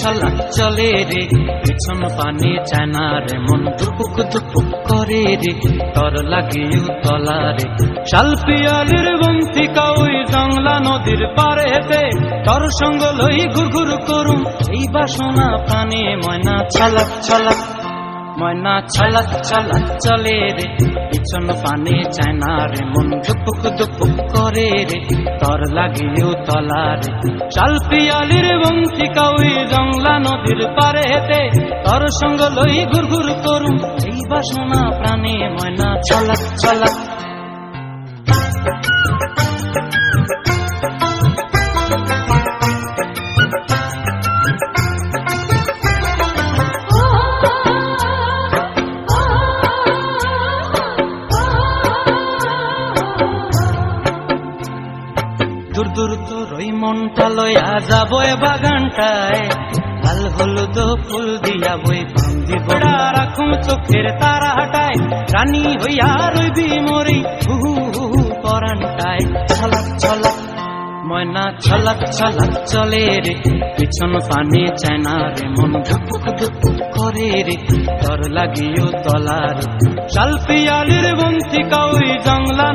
ছলাক চলে রে, পিছন পানে চায়না রে, মন দুপুক দুপুক করে রে, তর লাগিও তলা রে। শালপিয়ালির বন্তিকা ওই জংলা নদীর পারে হেতে তর সঙ্গ লই ঘুর ঘুর করুম, এই বাসনা পানে ময়না ছলক ছলাক ময়না ছলাক ছলাক চলে রে, পিছন পানে চায়না রে, মন দুপুক দুপুক করে রে, তর লাগিও তলা রে। শাল পিয়ালির বন্তিকা ওই জংলা নদীর পারে হেতে তর সঙ্গ লই ঘুর ঘুর করুম এই বাসনা প্রাণে ময়না ছলাক ছলাক। দূর দূর তোর ওই মনটা লয়া যাব এ বাগানটায়। লাল হলুদ ফুল দিয়া বই বান্দি বড়া রাখুম চোখের তারা হাটায় রানী হইয়া রইবি মরি হুহু হুহু পরানটায়। ছলাক ছলাক, ময়না ছলাক ছলাক চলে রে। পিছন পানে চায়না রে, মন ধুপুক ধুপুক করে রে। তর লাগিও তলার শাল পিয়ালির বন্তিকা ওই জংলা